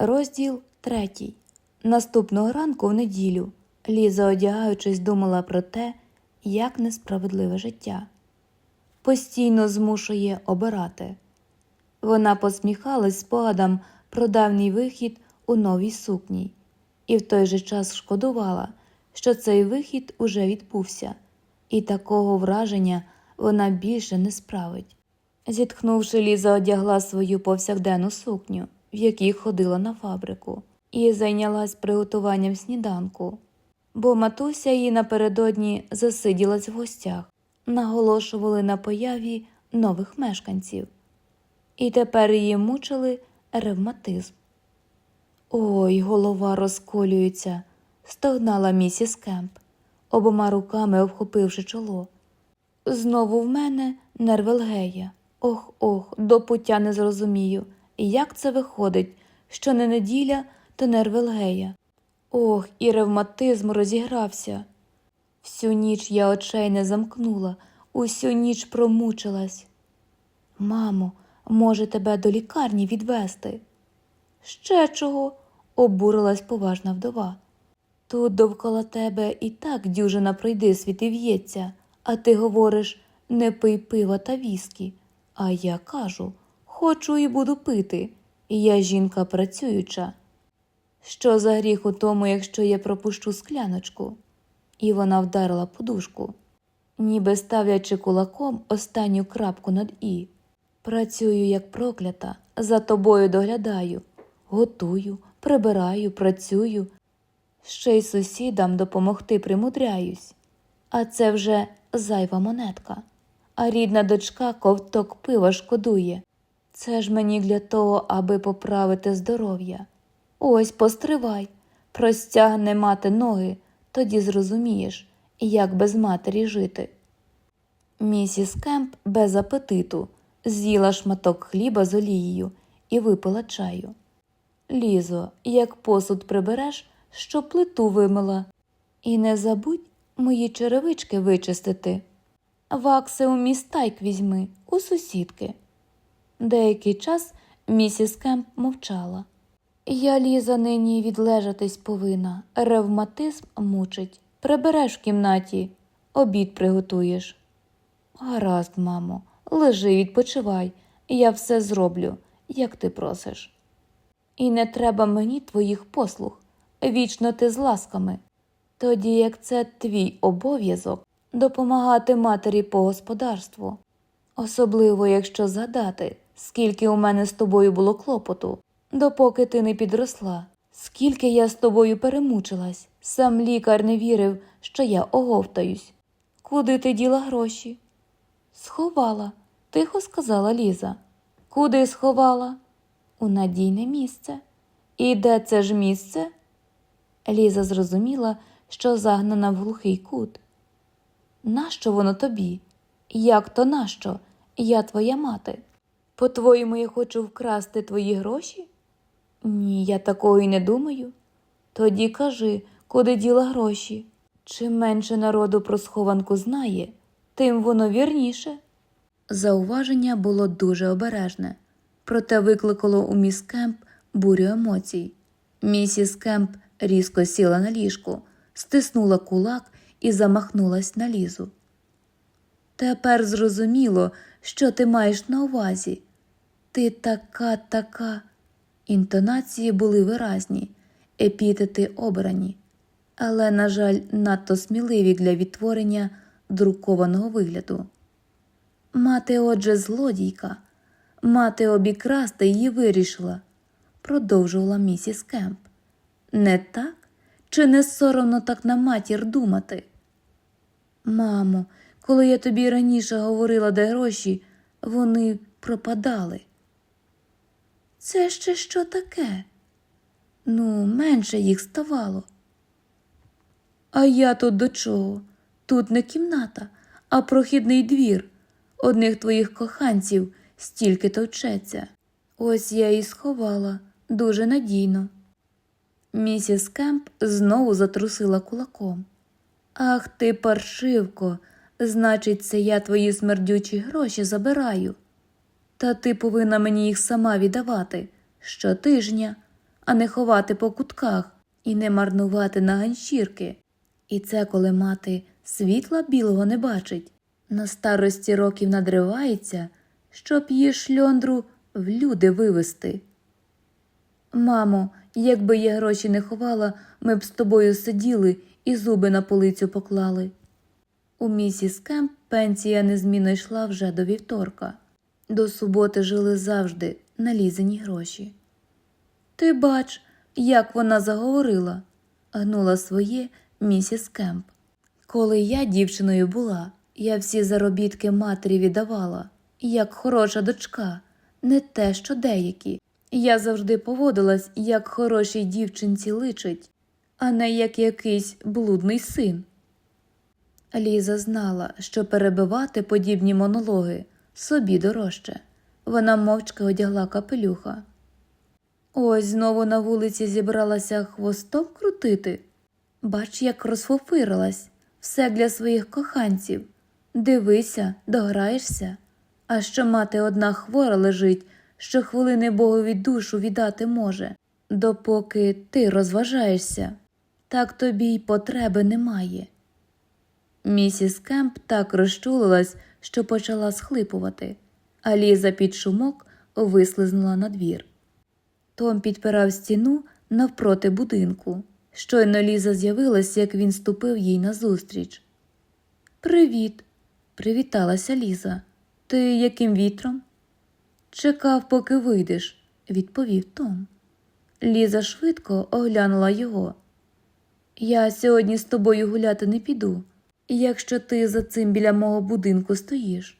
Розділ третій. Наступного ранку в неділю Ліза, одягаючись, думала про те, як несправедливе життя. Постійно змушує обирати. Вона посміхалась спогадам про давній вихід у новій сукні, і в той же час шкодувала, що цей вихід уже відбувся, і такого враження вона більше не справить. Зітхнувши, Ліза одягла свою повсякденну сукню, в якій ходила на фабрику, і зайнялась приготуванням сніданку, бо матуся її напередодні засиділась в гостях, наголошували на появі нових мешканців, і тепер її мучили ревматизм. Ой, голова розколюється, стогнала місіс Кемп, обома руками обхопивши чоло. Знову в мене нервелгея. Ох, ох, до пуття не зрозумію. Як це виходить, що не неділя, то нервелгея. Ох, і ревматизм розігрався. Всю ніч я очей не замкнула, усю ніч промучилась. Мамо, може, тебе до лікарні відвести? Ще чого? обурилась поважна вдова. Тут довкола тебе і так дюжина пройди світи в'ється, а ти говориш не пий пива та віскі. А я кажу хочу і буду пити. Я жінка працююча. Що за гріх у тому, якщо я пропущу скляночку? І вона вдарила подушку, ніби ставлячи кулаком останню крапку над і. Працюю, як проклята, за тобою доглядаю, готую, прибираю, працюю. Ще й сусідам допомогти примудряюсь. А це вже зайва монетка. А рідна дочка ковток пива шкодує. Це ж мені для того, аби поправити здоров'я. Ось постривай, простягне мати ноги, тоді зрозумієш, як без матері жити. Місіс Кемп без апетиту з'їла шматок хліба з олією і випила чаю. Лізо, як посуд прибереш, що плиту вимила. І не забудь мої черевички вичистити. Вакси у містайк візьми, у сусідки. Деякий час місіс Кемп мовчала. Я, Ліза, нині відлежатись повинна. Ревматизм мучить. Прибереш в кімнаті, обід приготуєш. Гаразд, мамо, лежи, відпочивай, я все зроблю, як ти просиш. І не треба мені твоїх послуг, вічно ти з ласками. Тоді як це твій обов'язок допомагати матері по господарству, особливо якщо згадати, скільки у мене з тобою було клопоту, допоки ти не підросла, скільки я з тобою перемучилась, сам лікар не вірив, що я оговтаюсь. Куди ти діла гроші? Сховала, тихо сказала Ліза. Куди сховала? У надійне місце. І де це ж місце? Ліза зрозуміла, що загнана в глухий кут. Нащо воно тобі? Як то нащо? Я твоя мати. По-твоєму, я хочу вкрасти твої гроші? Ні, я такого й не думаю. Тоді кажи, куди діла гроші. Чим менше народу про схованку знає, тим воно вірніше. Зауваження було дуже обережне, проте викликало у міс Кемп бурю емоцій. Місіс Кемп різко сіла на ліжку, стиснула кулак і замахнулась на лізу. Тепер зрозуміло, що ти маєш на увазі. Ти така, така. Інтонації були виразні, епітети обрані, але, на жаль, надто сміливі для відтворення друкованого вигляду. Мати, отже, злодійка, мати обікрасти її вирішила, продовжувала місіс Кемп. Не так? Чи не соромно так на матір думати? Мамо, коли я тобі раніше говорила, де гроші, вони пропадали. Це ще що таке? Ну, менше їх ставало. А я тут до чого? Тут не кімната, а прохідний двір. Одних твоїх коханців стільки товчеться. Ось я і сховала дуже надійно. Місіс Кемп знову затрусила кулаком. Ах ти, паршивко, значить, це я твої смердючі гроші забираю. Та ти повинна мені їх сама віддавати щотижня, а не ховати по кутках і не марнувати на ганчірки. І це коли мати світла білого не бачить, на старості років надривається, щоб її шльондру в люди вивести. Мамо, якби я гроші не ховала, ми б з тобою сиділи і зуби на полицю поклали. У місіс Кемп пенсія незмінно йшла вже до вівторка. До суботи жили завжди налізані гроші. Ти бач, як вона заговорила, гнула своє місіс Кемп. Коли я дівчиною була, я всі заробітки матері віддавала, як хороша дочка, не те, що деякі. Я завжди поводилась, як хорошій дівчинці личить, а не як якийсь блудний син. Ліза знала, що перебивати подібні монологи собі дорожче. Вона мовчки одягла капелюха. Ось знову на вулиці зібралася хвостом крутити. Бач, як розфофирилась, все для своїх коханців. Дивися, дограєшся. А що мати одна хвора лежить, що хвилини Богові душу віддати може, допоки ти розважаєшся, так тобі й потреби немає. Місіс Кемп так розчулилась, що почала схлипувати, а Ліза під шумок вислизнула на двір. Том підпирав стіну навпроти будинку. Щойно Ліза з'явилася, як він ступив їй назустріч. Привіт, привіталася Ліза. Ти яким вітром? Чекав, поки вийдеш, відповів Том. Ліза швидко оглянула його. Я сьогодні з тобою гуляти не піду, якщо ти за цим біля мого будинку стоїш.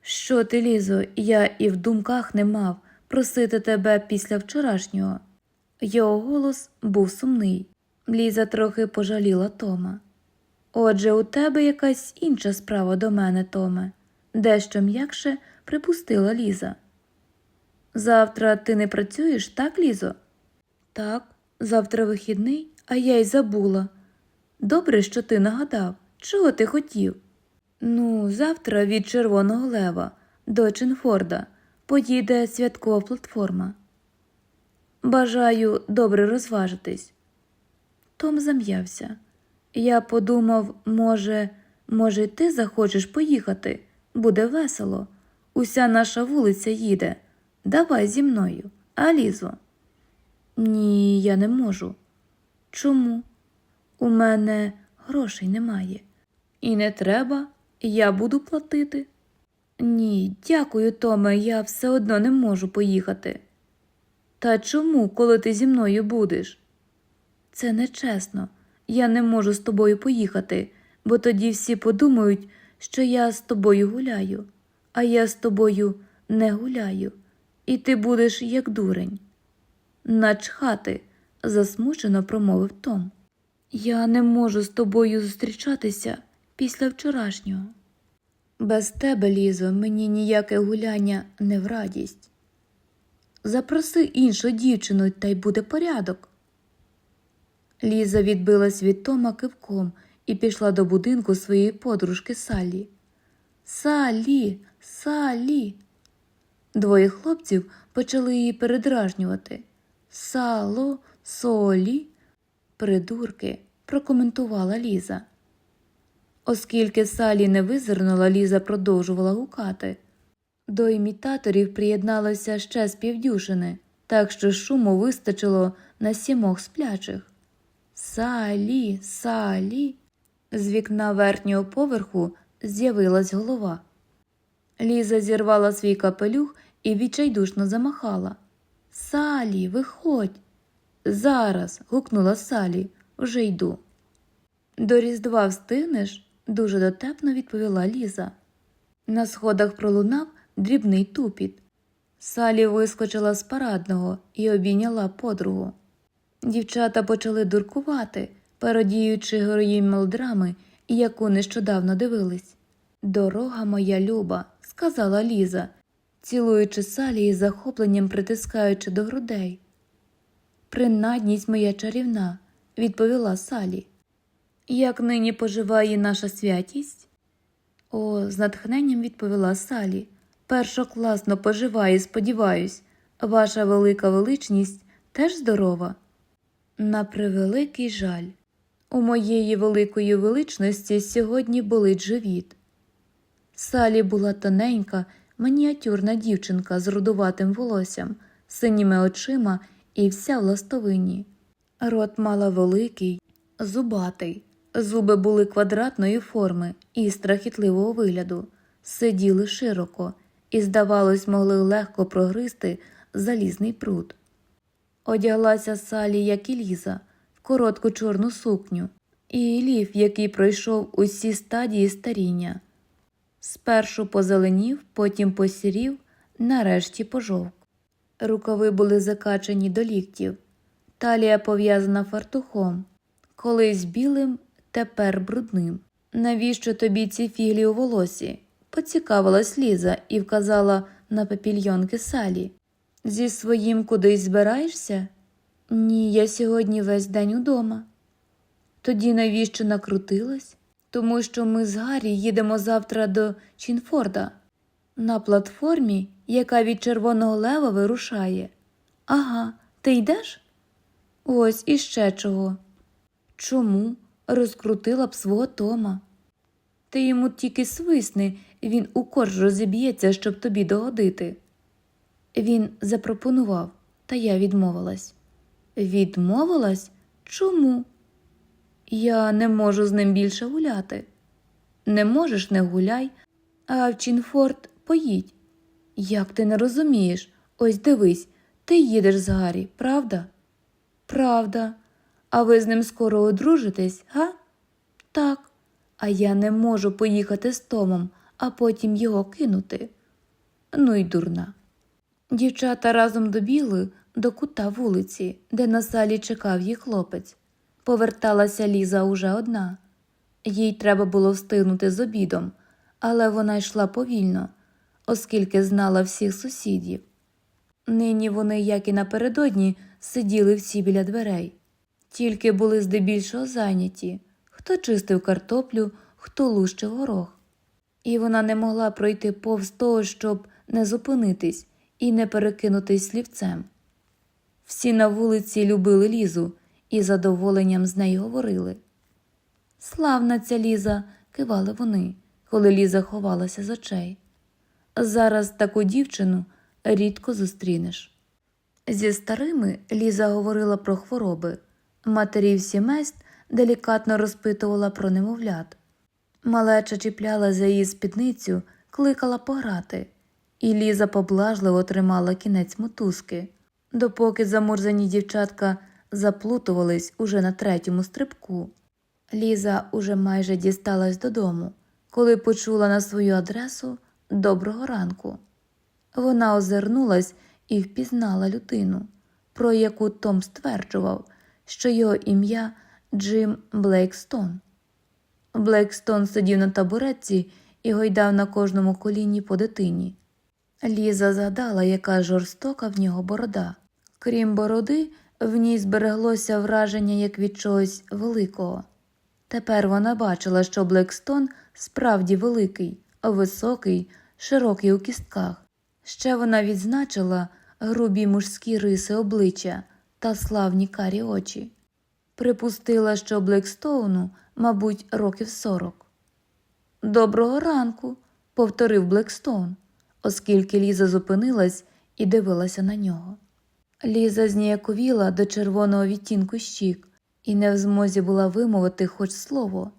Що ти, Лізо, я і в думках не мав просити тебе після вчорашнього. Його голос був сумний. Ліза трохи пожаліла Тома. Отже, у тебе якась інша справа до мене, Томе, дещо м'якше припустила Ліза. Завтра ти не працюєш, так, Лізо? Так, завтра вихідний, а я й забула. Добре, що ти нагадав, чого ти хотів? Ну, завтра від Червоного Лева до Ченфорда поїде святкова платформа. Бажаю добре розважитись. Том зам'явся. Я подумав, може, може, ти захочеш поїхати? Буде весело. Уся наша вулиця їде. Давай зі мною, а Лізо? Ні, я не можу. Чому? У мене грошей немає. І не треба, я буду платити. Ні, дякую, Томе, я все одно не можу поїхати. Та чому, коли ти зі мною будеш? Це нечесно. Я не можу з тобою поїхати, бо тоді всі подумають, що я з тобою гуляю, а я з тобою не гуляю, і ти будеш як дурень. Начхати, засмучено промовив Том. Я не можу з тобою зустрічатися після вчорашнього. Без тебе, Лізо, мені ніяке гуляння не в радість. Запроси іншу дівчину, та й буде порядок. Ліза відбилась від Тома кивком і пішла до будинку своєї подружки Саллі. Салі, Салі. Двоє хлопців почали її передражнювати. Сало, солі, придурки, прокоментувала Ліза. Оскільки Салі не визирнула, Ліза продовжувала гукати. До імітаторів приєдналося ще з півдюшини, так що шуму вистачило на сімох сплячих. Салі, салі. З вікна верхнього поверху з'явилась голова. Ліза зірвала свій капелюх і відчайдушно замахала. Салі, виходь. Зараз. гукнула Салі, вже йду. До Різдва встигнеш? Дуже дотепно відповіла Ліза. На сходах пролунав дрібний тупіт. Салі вискочила з парадного і обійняла подругу. Дівчата почали дуркувати, пародіючи героїнь мелодрами, яку нещодавно дивились. Дорога моя люба, сказала Ліза, цілуючи Салі і захопленням притискаючи до грудей. Принадність моя чарівна, відповіла Салі. Як нині поживає наша святість? О, з натхненням відповіла Салі. Першокласно поживає, сподіваюсь, ваша велика величність теж здорова? На превеликий жаль, у моєї великої величності сьогодні болить живіт. Салі була тоненька, мініатюрна дівчинка з рудуватим волоссям, синіми очима і вся в ластовині. Рот мала великий, зубатий, зуби були квадратної форми і страхітливого вигляду, сиділи широко і, здавалось, могли легко прогризти залізний пруд. Одяглася Салі, як і Ліза, в коротку чорну сукню, і лів, який пройшов усі стадії старіння. Спершу позеленів, потім посірів, нарешті пожовк. Рукави були закачані до ліктів, талія пов'язана фартухом, колись білим, тепер брудним. Навіщо тобі ці фіглі у волосі? поцікавилась Ліза і вказала на папільйонки Салі. Зі своїм кудись збираєшся? Ні, я сьогодні весь день удома. Тоді навіщо накрутилась? Тому що ми з Гаррі їдемо завтра до Чінфорда на платформі, яка від Червоного Лева вирушає. Ага, ти йдеш? Ось іще чого. Чому? Розкрутила б свого Тома. Ти йому тільки свисни, він у корж розіб'ється, щоб тобі догодити. Він запропонував, та я відмовилась. Відмовилась? Чому? Я не можу з ним більше гуляти. Не можеш, не гуляй, а в Чінфорд поїдь. Як ти не розумієш? Ось дивись, ти їдеш з Гаррі, правда? Правда. А ви з ним скоро одружитесь, га? Так. А я не можу поїхати з Томом, а потім його кинути. Ну й дурна. Дівчата разом добігли до кута вулиці, де на салі чекав їх хлопець. Поверталася Ліза уже одна. Їй треба було встигнути з обідом, але вона йшла повільно, оскільки знала всіх сусідів. Нині вони, як і напередодні, сиділи всі біля дверей, тільки були здебільшого зайняті хто чистив картоплю, хто лущив горох. І вона не могла пройти повз того, щоб не зупинитись і не перекинутись слівцем. Всі на вулиці любили Лізу і задоволенням з нею говорили. Славна ця Ліза, кивали вони, коли Ліза ховалася з очей. Зараз таку дівчину рідко зустрінеш. Зі старими Ліза говорила про хвороби, матерів сімейств делікатно розпитувала про немовлят. Малеча чіпляла за її спідницю, кликала пограти, і Ліза поблажливо тримала кінець мотузки, допоки замурзані дівчатка заплутувались уже на третьому стрибку. Ліза уже майже дісталась додому, коли почула на свою адресу доброго ранку. Вона озирнулась і впізнала людину, про яку Том стверджував, що його ім'я Джим Блейкстон. Блейкстон сидів на табуретці і гойдав на кожному коліні по дитині. Ліза згадала, яка жорстока в нього борода. Крім бороди, в ній збереглося враження як від чогось великого. Тепер вона бачила, що Блекстон справді великий, високий, широкий у кістках. Ще вона відзначила грубі мужські риси обличчя та славні карі очі. Припустила, що Блекстоуну, мабуть, років сорок. Доброго ранку, повторив Блекстоун, оскільки Ліза зупинилась і дивилася на нього. Ліза зніяковіла до червоного відтінку щік і не в змозі була вимовити хоч слово.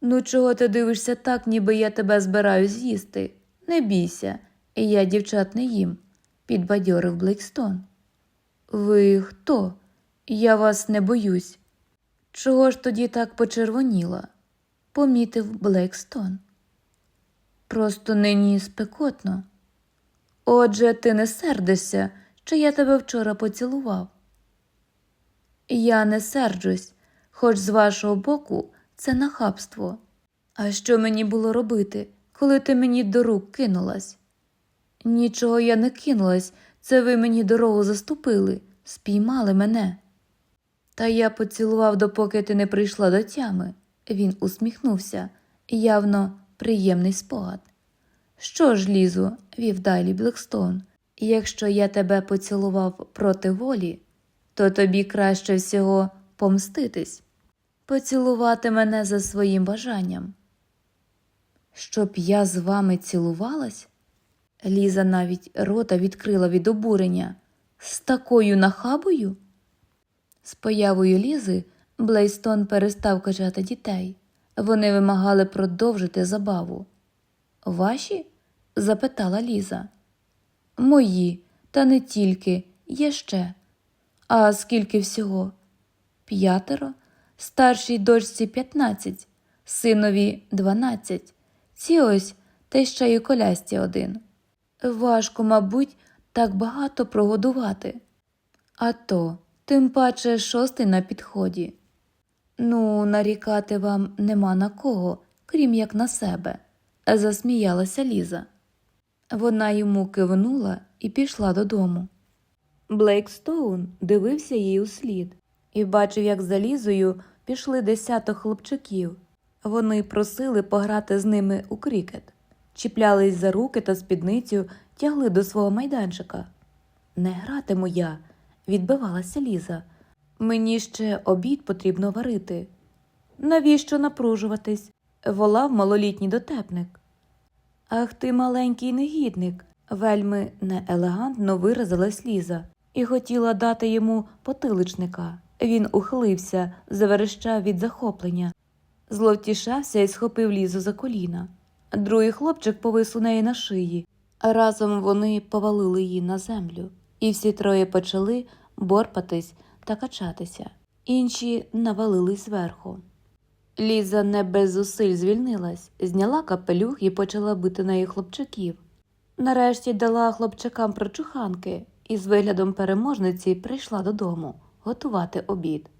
Ну, чого ти дивишся так, ніби я тебе збираюсь з'їсти? Не бійся, і я дівчат не їм, підбадьорив Блекстон. Ви хто? Я вас не боюсь. Чого ж тоді так почервоніла? помітив Блекстон. Просто нині спекотно. Отже, ти не сердишся, що я тебе вчора поцілував. Я не серджусь, хоч з вашого боку це нахабство. А що мені було робити, коли ти мені до рук кинулась? Нічого я не кинулась, це ви мені дорогу заступили, спіймали мене. Та я поцілував, допоки ти не прийшла до тями. Він усміхнувся, явно приємний спогад. Що ж, Лізу, вів далі Блекстон, якщо я тебе поцілував проти волі, то тобі краще всього помститись, поцілувати мене за своїм бажанням. Щоб я з вами цілувалась? Ліза навіть рота відкрила від обурення. З такою нахабою? З появою Лізи Блейстон перестав качати дітей. Вони вимагали продовжити забаву. Ваші? запитала Ліза. Мої, та не тільки, є ще. А скільки всього? П'ятеро, старшій дочці п'ятнадцять, синові дванадцять. Ці ось та ще й колясці один. Важко, мабуть, так багато прогодувати. А то, тим паче шостий на підході. Ну, нарікати вам нема на кого, крім як на себе, засміялася Ліза. Вона йому кивнула і пішла додому. Блейкстоун дивився їй услід і бачив, як за Лізою пішли десяток хлопчиків. Вони просили пограти з ними у крікет, чіплялись за руки та спідницю, тягли до свого майданчика. Не гратиму я, відбивалася Ліза. Мені ще обід потрібно варити. Навіщо напружуватись? волав малолітній дотепник. Ах ти, маленький негідник, вельми неелегантно виразилась Ліза і хотіла дати йому потиличника. Він ухилився, заверещав від захоплення, зловтішався і схопив Лізу за коліна. Другий хлопчик повис у неї на шиї. Разом вони повалили її на землю, і всі троє почали борпатись та качатися. Інші навалились зверху. Ліза не без зусиль звільнилась, зняла капелюх і почала бити нею хлопчаків. Нарешті дала хлопчакам прочуханки і з виглядом переможниці прийшла додому готувати обід.